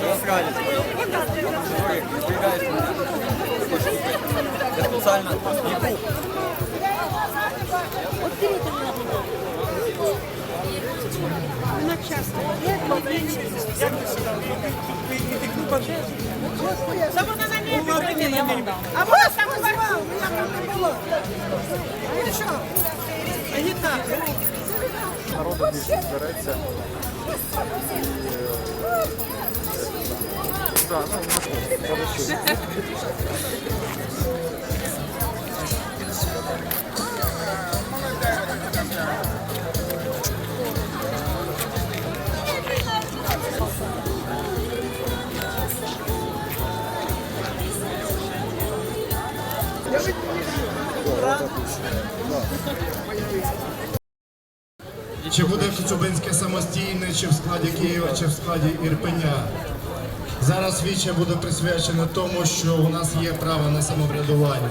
Насрали. Который появляется на такой штуке. Я специально ебу. Та вона на небі. А вона там звала, я народу більше. Так, ну, може, Чи буде Коцюбинське самостійне, чи в складі Києва, чи в складі Ірпеня? Зараз віче буде присвячено тому, що у нас є право на самоврядування.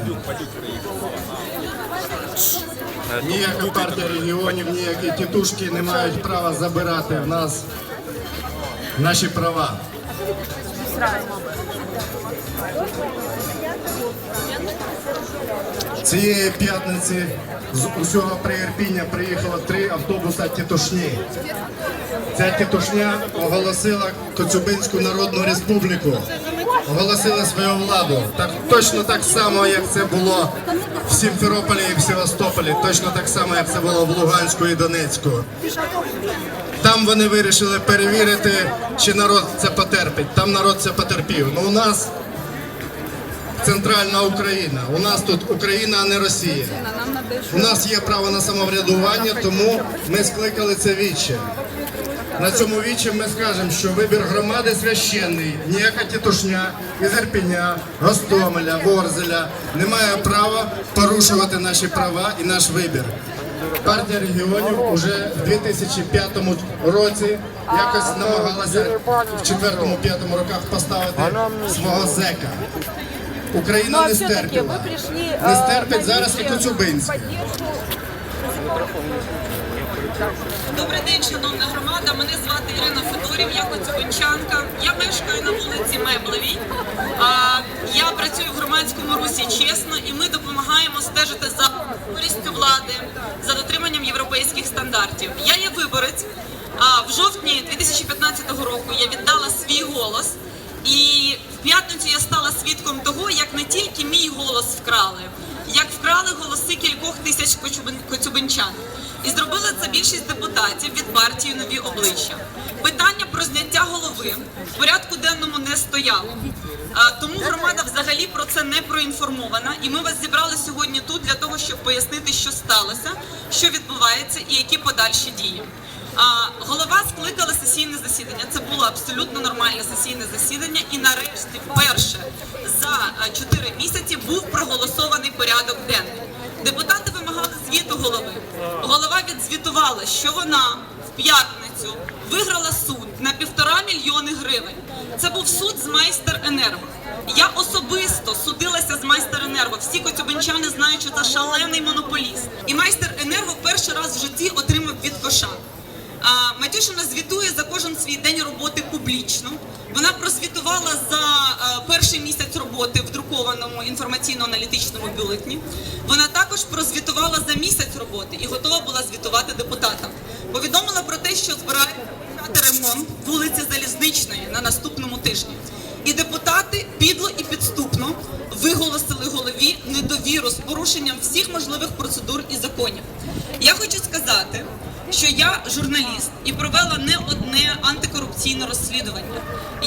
Ніяка партія регіонів, ніякі тітушки не мають права забирати в нас наші права. Цієї п'ятниці з усього приірпіння приїхало три автобуса тітушні. Ця тітушня оголосила Коцюбинську Народну Республіку, оголосила свою владу. Так точно так само, як це було в Сімферополі і в Севастополі, точно так само, як це було в Луганську і Донецьку. Там вони вирішили перевірити, чи народ це потерпить. Там народ це потерпів. Ну у нас центральна Україна. У нас тут Україна, а не Росія. У нас є право на самоврядування, тому ми скликали це віче. На цьому вічі ми скажемо, що вибір громади священний, ніяка тітушня із Ірпеня, Гостомеля, Ворзеля не має права порушувати наші права і наш вибір. Партія регіонів уже в 2005 році якось намагалася в 4-5 роках поставити свого зека. Україна не стерпіла. Не стерпить зараз і Коцюбинське. Добрий день, шановна громада. Мене звати Ірина Федорів, я коцюбинчанка. Я мешкаю на вулиці Меблевій. Я працюю в громадському русі чесно, і ми допомагаємо стежити за користю влади, за дотриманням європейських стандартів. Я є виборець. А в жовтні 2015 року я віддала свій голос. І п'ятницю я стала свідком того, як не тільки мій голос вкрали, як вкрали голоси кількох тисяч коцюбин- коцюбинчан. І зробили це більшість депутатів від партії нові обличчя. Питання про зняття голови в порядку денному не стояло. Тому громада взагалі про це не проінформована. І ми вас зібрали сьогодні тут для того, щоб пояснити, що сталося, що відбувається і які подальші дії. А, голова скликала сесійне засідання. Це було абсолютно нормальне сесійне засідання. І нарешті, вперше за а, 4 місяці був проголосований порядок денний. Депутати вимагали звіту голови. Голова відзвітувала, що вона в п'ятницю виграла суд на півтора мільйони гривень. Це був суд з майстер енерго. Я особисто судилася з майстер енерго. Всі коцюбинчани знають, що це шалений монополіст. І майстер енерго перший раз в житті отримав від коша. Матюшина звітує за кожен свій день роботи публічно. Вона прозвітувала за е, перший місяць роботи в друкованому інформаційно-аналітичному бюлетні. Вона також прозвітувала за місяць роботи і готова була звітувати депутатам. Повідомила про те, що збирає почати ремонт вулиці Залізничної на наступному тижні. І депутати підло і підступно виголосили голові недовіру з порушенням всіх можливих процедур і законів. Я хочу сказати, що я журналіст і провела не одне антикорупційне розслідування.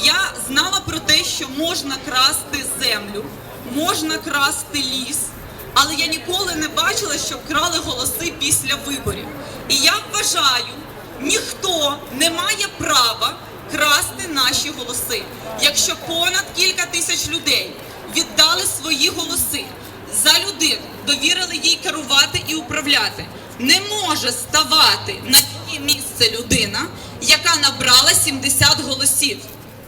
Я знала про те, що можна красти землю, можна красти ліс, але я ніколи не бачила, щоб крали голоси після виборів. І я вважаю, ніхто не має права красти наші голоси. Якщо понад кілька тисяч людей віддали свої голоси за людину, довірили їй керувати і управляти, не може ставати на місце людина, яка набрала 70 голосів.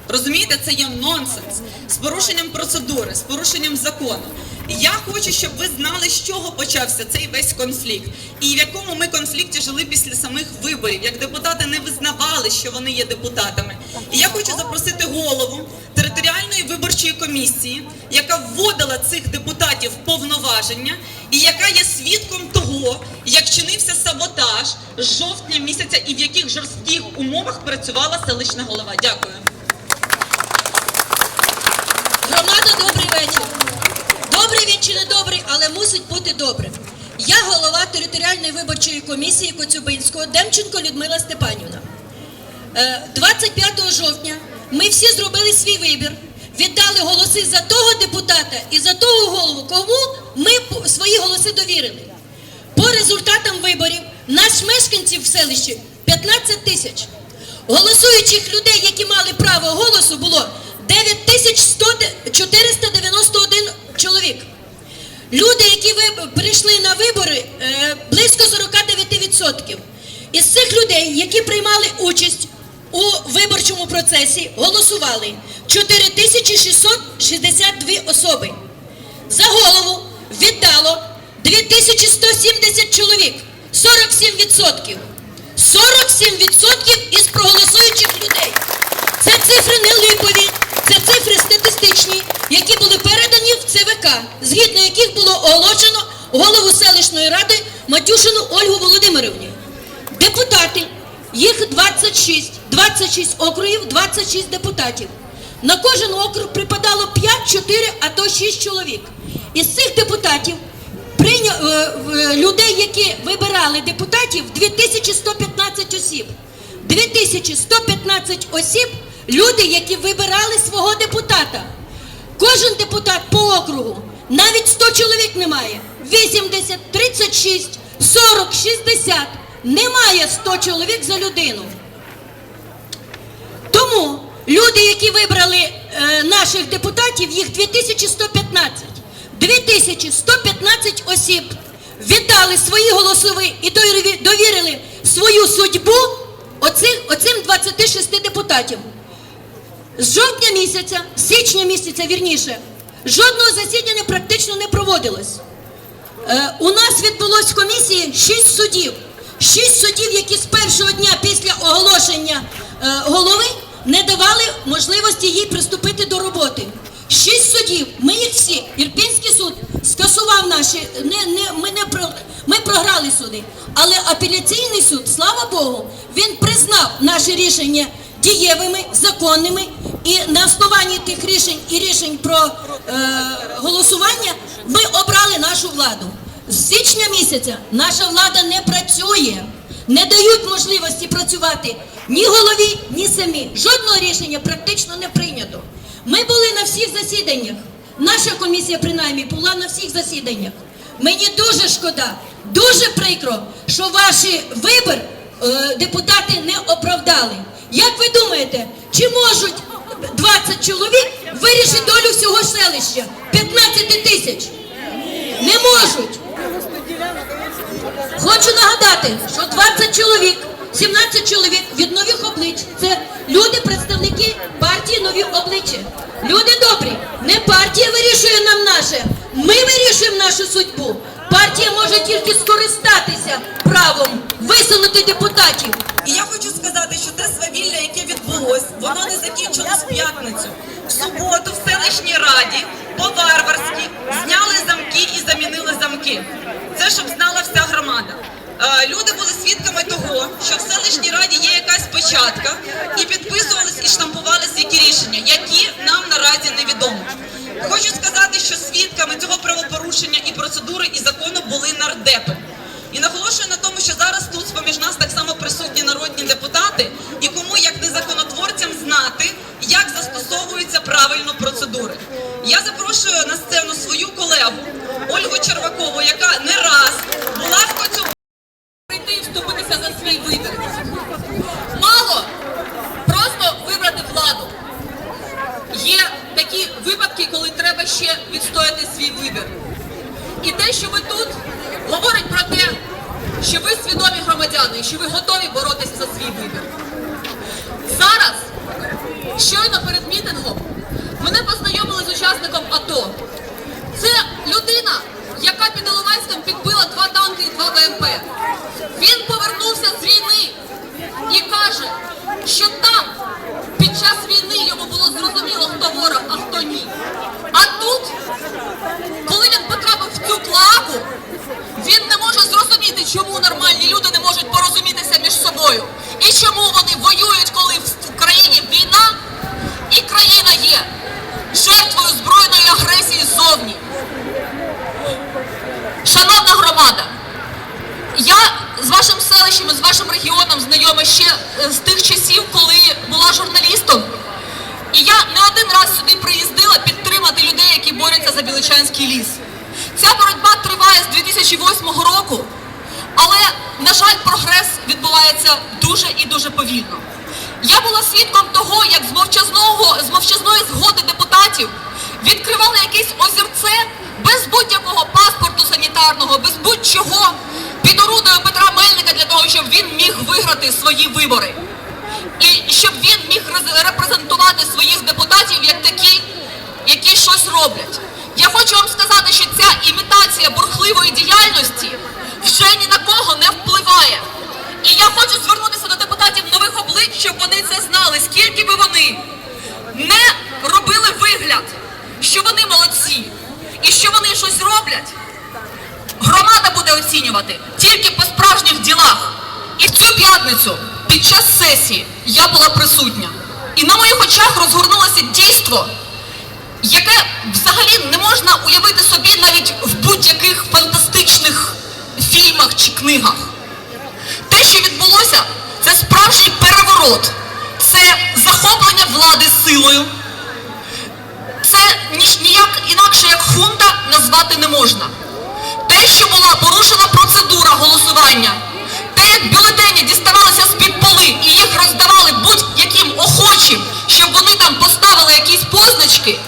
Розумієте, це є нонсенс з порушенням процедури, з порушенням закону. Я хочу, щоб ви знали, з чого почався цей весь конфлікт, і в якому ми конфлікті жили після самих виборів, як депутати не визнавали що вони є депутатами. І я хочу запросити голову територіальної виборчої комісії, яка вводила цих депутатів в повноваження, і яка є свідком того, як чинився саботаж з жовтня місяця і в яких жорстких умовах працювала селищна голова. Дякую. Громада, добрий. Добрий він чи не добрий, але мусить бути добрим. Я голова територіальної виборчої комісії Коцюбинського Демченко Людмила Степанівна. Е, 25 жовтня ми всі зробили свій вибір, віддали голоси за того депутата і за того голову, кому ми свої голоси довірили. По результатам виборів наш мешканців в селищі 15 тисяч. Голосуючих людей, які мали право голосу, було 9491 чоловік. Люди, які прийшли на вибори, е, близько 49%. Із цих людей, які приймали участь у виборчому процесі, голосували 4662 особи. За голову віддало 2170 чоловік, 47%. 47% із проголосуючих людей. Це цифри не липові, це цифри статистичні, які були передані в ЦВК, згідно яких було оголошено голову селищної ради Матюшину Ольгу Володимирівні. Депутати, їх 26, 26 округів, 26 депутатів. На кожен округ припадало 5, 4, а то 6 чоловік. Із цих депутатів прийня... е, людей, які вибирали депутатів, 2115 осіб. 2115 осіб люди, які вибирали свого депутата. Кожен депутат по округу, навіть 100 чоловік немає. 80, 36, 40, 60. Немає 100 чоловік за людину. Тому люди, які вибрали е, наших депутатів, їх 2115. 2115 осіб віддали свої голосові і довірили свою судьбу оцим, оцим 26 депутатів. З жовтня місяця, січня місяця, вірніше, жодного засідання практично не проводилось. Е, у нас відбулось в комісії шість судів. Шість судів, які з першого дня після оголошення е, голови не давали можливості їй приступити до роботи. Шість судів. Ми їх всі. Ірпінський суд скасував наші. Не, не, ми, не про, ми програли суди. Але апеляційний суд, слава Богу, він признав наші рішення дієвими, законними, і на основанні тих рішень і рішень про е, голосування ми обрали нашу владу. З січня місяця наша влада не працює, не дають можливості працювати ні голові, ні самі. Жодного рішення практично не прийнято. Ми були на всіх засіданнях. Наша комісія, принаймні, була на всіх засіданнях. Мені дуже шкода, дуже прикро, що ваші вибір е, депутати не оправдали. Як ви думаєте, чи можуть 20 чоловік вирішити долю всього селища? 15 тисяч? Не можуть. Хочу нагадати, що 20 чоловік, 17 чоловік від нових облич. Це люди, представники партії нові обличчя. Люди добрі, не партія вирішує нам наше. Ми вирішуємо нашу судьбу. Партія може тільки скористатися правом висунути депутатів. І я хочу сказати, що те свавілля, яке відбулось, воно не закінчилось п'ятницю. В суботу в селищній раді по-варварськи зняли замки і замінили замки. Це щоб знала вся громада. Е, Люди були свідками того, що в селищній раді є якась печатка, і підписувались і штампувались які рішення, які нам наразі невідомо. Хочу сказати, що свідками цього правопорушення і процедури і закону були нардепи. І наголошую на тому, що зараз тут поміж нас так само присутні народні депутати, і кому як не законотворцям знати, як застосовуються правильно процедури. Я запрошую на сцену свою колегу Ольгу Червакову, яка не раз була в Коцю прийти і вступитися за свій вибір. Мало просто вибрати владу. Є такі випадки, коли треба ще відстояти свій вибір. І те, що ви тут говорить про те, що ви свідомі громадяни, і що ви готові боротися за свій вибір. Зараз, щойно перед мітингом, мене познайомили з учасником АТО. Це людина, яка під Іловайськом підбила два танки і два БМП. Він е, з тих часів, коли була журналістом. І я не один раз сюди приїздила підтримати людей, які борються за Біличанський ліс. Ця боротьба триває з 2008 року, але, на жаль, прогрес відбувається дуже і дуже повільно. Я була свідком того, як з мовчазного з мовчазної згоди депутатів відкривали якесь озерце без будь-якого паспорту санітарного, без будь-чого під орудою Петра Мельника для того, щоб він міг виграти свої вибори. І щоб він міг репрезентувати своїх депутатів як такі, які щось роблять. Я хочу вам сказати, що ця імітація бурхливої діяльності вже ні на кого не впливає. І я хочу звернутися до депутатів нових облич, щоб вони це знали, скільки би вони не робили вигляд, що вони молодці і що вони щось роблять. Буде оцінювати тільки по справжніх ділах. І в цю п'ятницю під час сесії я була присутня. І на моїх очах розгорнулося дійство, яке взагалі не можна уявити собі навіть в будь-яких фантастичних фільмах чи книгах. Те, що відбулося, це справжній переворот, це захоплення влади силою. Це ніяк інакше як хунта назвати не можна. Що була порушена процедура голосування, те, як бюлетені діставалися з-під поли і їх роздавали будь-яким охочим, щоб вони там поставили якісь позначки,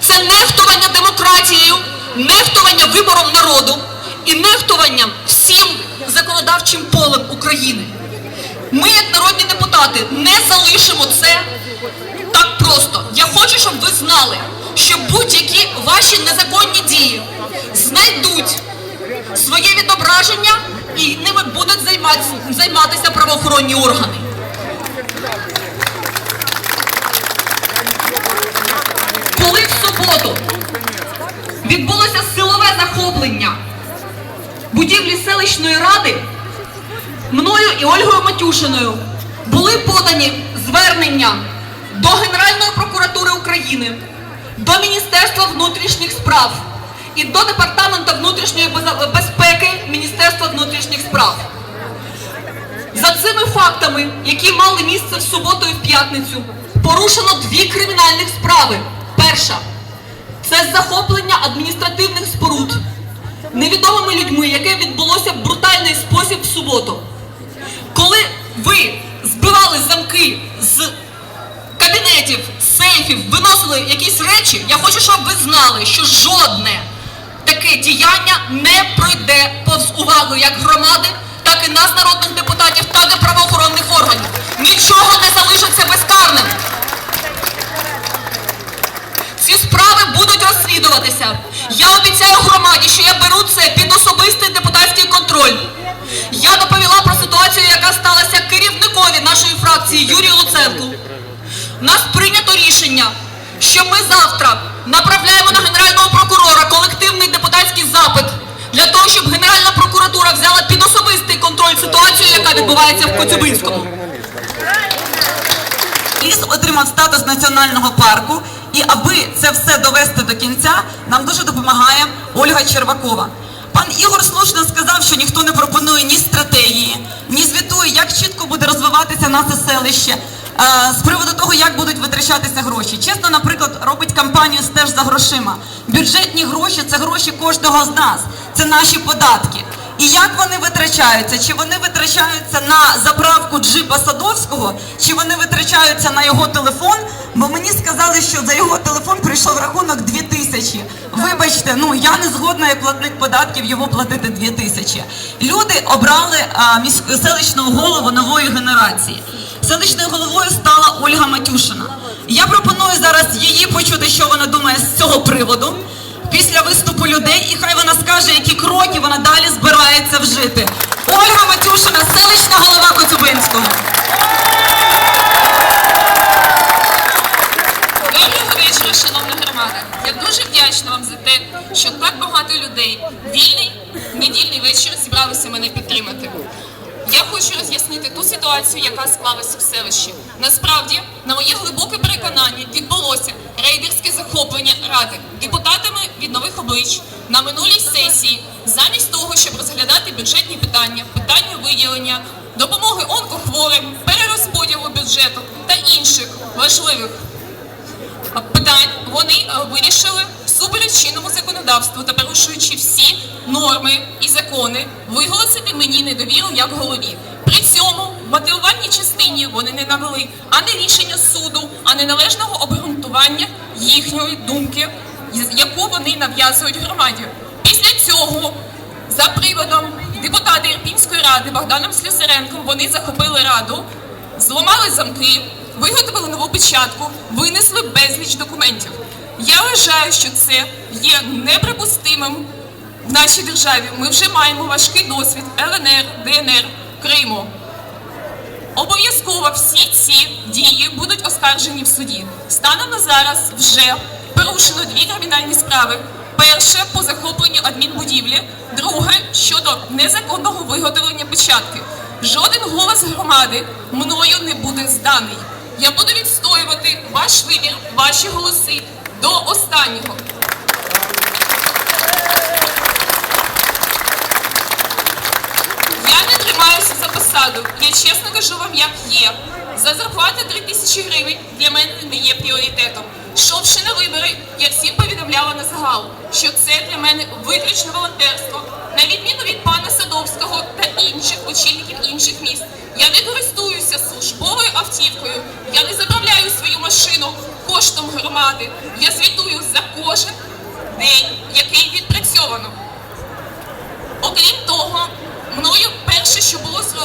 це нехтування демократією, нехтування вибором народу і нехтуванням всім законодавчим полем України. Ми, як народні депутати, не залишимо це так просто. Я хочу, щоб ви знали, що будь-які ваші незаконні дії знайдуть своє відображення і ними будуть займатися, займатися правоохоронні органи. Коли в суботу відбулося силове захоплення будівлі селищної ради, мною і Ольгою Матюшиною були подані звернення до Генеральної прокуратури України, до Міністерства внутрішніх справ і до Департаменту внутрішньої безпеки Міністерства внутрішніх справ. За цими фактами, які мали місце в суботу і в п'ятницю, порушено дві кримінальних справи. Перша це захоплення адміністративних споруд невідомими людьми, яке відбулося в брутальний спосіб в суботу. Коли ви збивали замки з кабінетів, сейфів, виносили якісь речі, я хочу, щоб ви знали, що жодне таке діяння не пройде повз увагу як громади, так і нас, народних депутатів, так і правоохоронних органів. Нічого не залишиться безкарним. Ці справи будуть розслідуватися. Я обіцяю громаді, що я беру це під особистий депутатський контроль. Я доповіла про ситуацію, яка сталася керівникові нашої фракції Юрію Луценку. У нас прийнято рішення, що ми завтра направляємо на генерального прокурора колективний депутатський запит для того, щоб Генеральна прокуратура взяла під особистий контроль ситуацію, яка відбувається в Коцюбинському. Ліс отримав статус національного парку, і аби це все довести до кінця, нам дуже допомагає Ольга Червакова. Пан Ігор слушно сказав, що ніхто не пропонує ні стратегії, ні як чітко буде розвиватися наше селище. е, З приводу того, як будуть витрачатися гроші. Чесно, наприклад, робить кампанію стеж за грошима. Бюджетні гроші це гроші кожного з нас, це наші податки. І як вони витрачаються? Чи вони витрачаються на заправку джипа Садовського, чи вони витрачаються на його телефон? Бо мені сказали, що за його телефон прийшов рахунок 2 тисячі. Вибачте, ну я не згодна як платник податків його платити 2 тисячі. Люди обрали а, міськ- селищного голову нової генерації. Селищною головою стала Ольга Матюшина. Я пропоную зараз її почути, що вона думає з цього приводу після виступу людей, і хай вона скаже, які кроки вона далі збирається вжити. Ольга Матюшина, селищна ситуацію, яка склалася в селищі. Насправді, на моє глибоке переконання, відбулося рейдерське захоплення ради депутатами від нових облич на минулій сесії, замість того, щоб розглядати бюджетні питання, питання виділення, допомоги онкохворим, перерозподілу бюджету та інших важливих питань вони е, вирішили всупереч чинному законодавству та порушуючи всі норми і закони, виголосити мені недовіру як голові. В мотивувальній частині вони не навели ані рішення суду, ані належного обґрунтування їхньої думки, яку вони нав'язують громаді. Після цього за приводом депутата Ірпінської ради Богданом Слюсаренком вони захопили раду, зламали замки, виготовили нову печатку, винесли безліч документів. Я вважаю, що це є неприпустимим в нашій державі. Ми вже маємо важкий досвід ЛНР, ДНР, Криму. Обов'язково всі ці дії будуть оскаржені в суді. Станом на зараз вже порушено дві кримінальні справи. Перше по захопленню адмінбудівлі, друге щодо незаконного виготовлення печатки. Жоден голос громади мною не буде зданий. Я буду відстоювати ваш вибір, ваші голоси до останнього. Я не тримаюся за посаду. Я чесно кажу вам, як є. За зарплату 3 тисячі гривень для мене не є пріоритетом. Йшовши на вибори, я всім повідомляла на загал, що це для мене виключно волонтерство. На відміну від пана Садовського та інших очільників інших міст, я не користуюся службовою автівкою, я не заправляю свою машину коштом громади. Я звітую за кожен день, який відпрацьовано. Окрім того, мною перше, що було зроблено,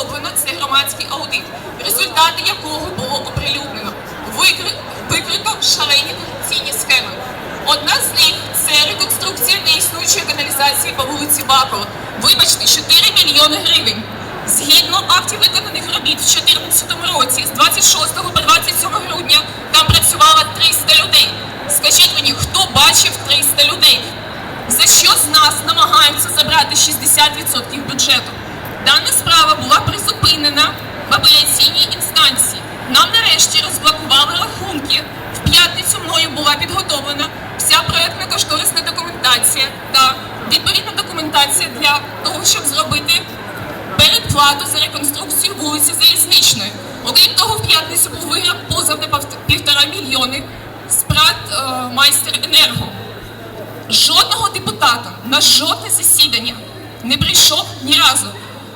Одна з них це реконструкція неіснуючої каналізації по вулиці Бакова. Вибачте, 4 мільйони гривень. Згідно актів виконаних робіт в 2014 році, з 26 по 27 грудня там працювало 300 людей. Скажіть мені, хто бачив 300 людей? За що з нас намагаються забрати 60% бюджету? Дана справа була призупинена в апеляційній інстанції. Нам нарешті розблокували рахунки. П'ятницю мною була підготовлена вся проектна кошторисна документація та відповідна документація для того, щоб зробити передплату за реконструкцію вулиці Залізничної. Окрім того, в п'ятницю був виграв позов на півтора мільйони з ПРАТ е, майстер енерго. Жодного депутата на жодне засідання не прийшов ні разу.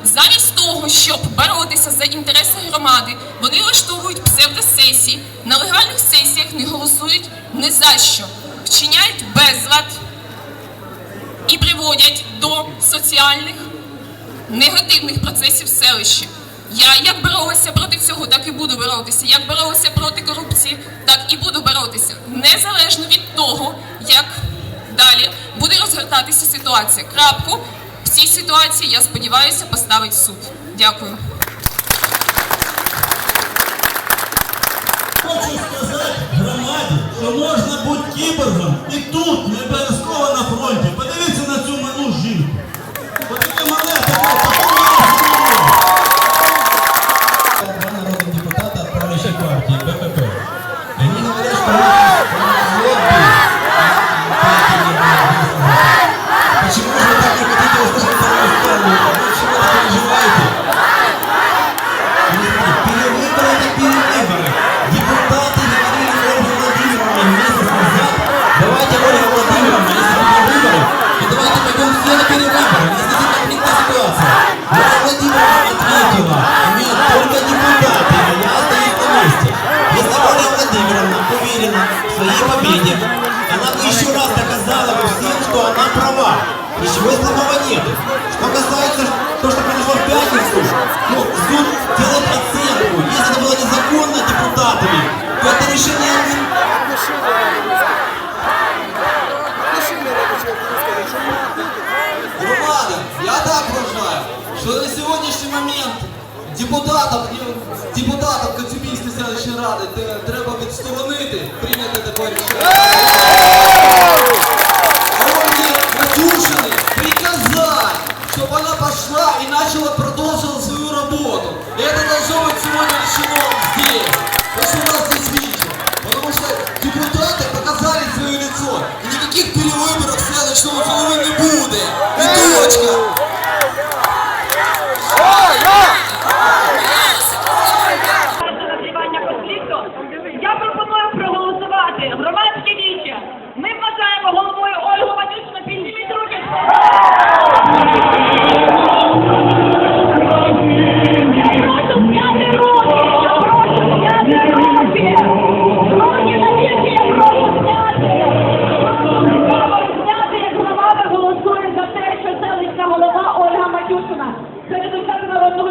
Замість того, щоб боротися за інтереси громади, вони влаштовують псевдосесії, на легальних сесіях не голосують ні за що, вчиняють безлад і приводять до соціальних негативних процесів в селищі. Я як боролася проти цього, так і буду боротися. Як боролася проти корупції, так і буду боротися. Незалежно від того, як далі буде розгортатися ситуація. Крапку цій ситуації, я сподіваюся, поставить суд. Дякую. Хочу сказати громаді, що можна бути кіборгом і тут, не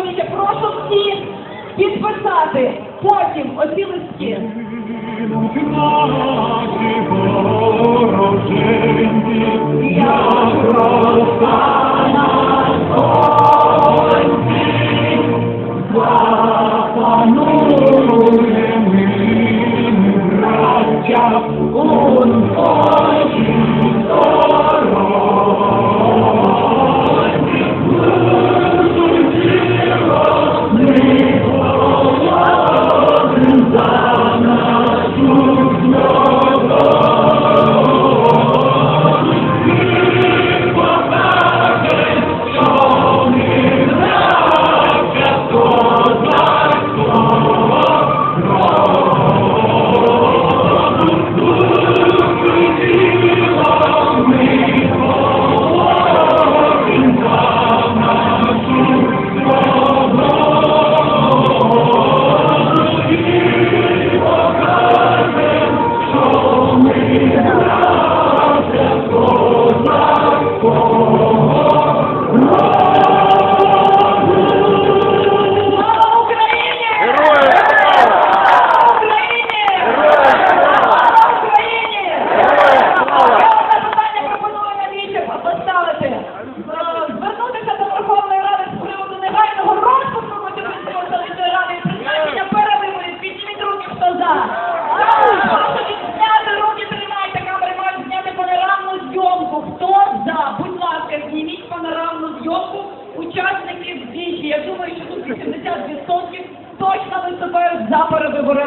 розумієте, прошу всі підписати потім оці листки.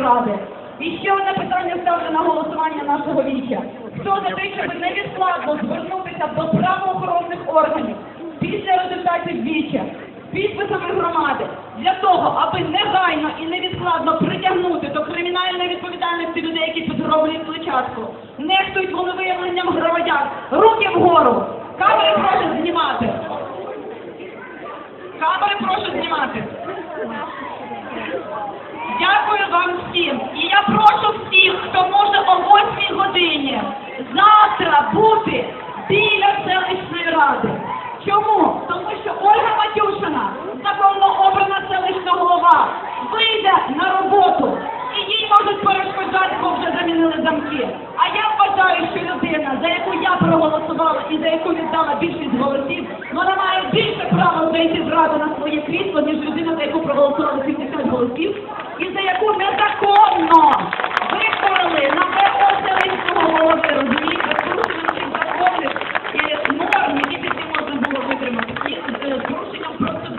Ради. І ще одне питання ставлю на голосування нашого віча. Хто за те, щоб невідкладно звернутися до правоохоронних органів після результатів віча підписами громади для того, аби негайно і невідкладно притягнути до кримінальної відповідальності людей, які підроблюють кличатку, нехтують волевиявленням громадян. Руки вгору! Камери прошу знімати! Камери прошу знімати! Дякую вам всім. І я прошу всіх, хто може о 8 годині завтра бути біля селищної ради. Чому? Тому що Ольга Матюшина, законно обрана селищна голова, вийде на роботу і їй можуть перешкоджати, бо вже замінили замки. А я вважаю, що людина, за яку я проголосувала і за яку віддала більшість голосів, вона має більшість право зайти зразу на своє крісло, ніж людина, за яку проголосували 70 голосів, і за яку незаконно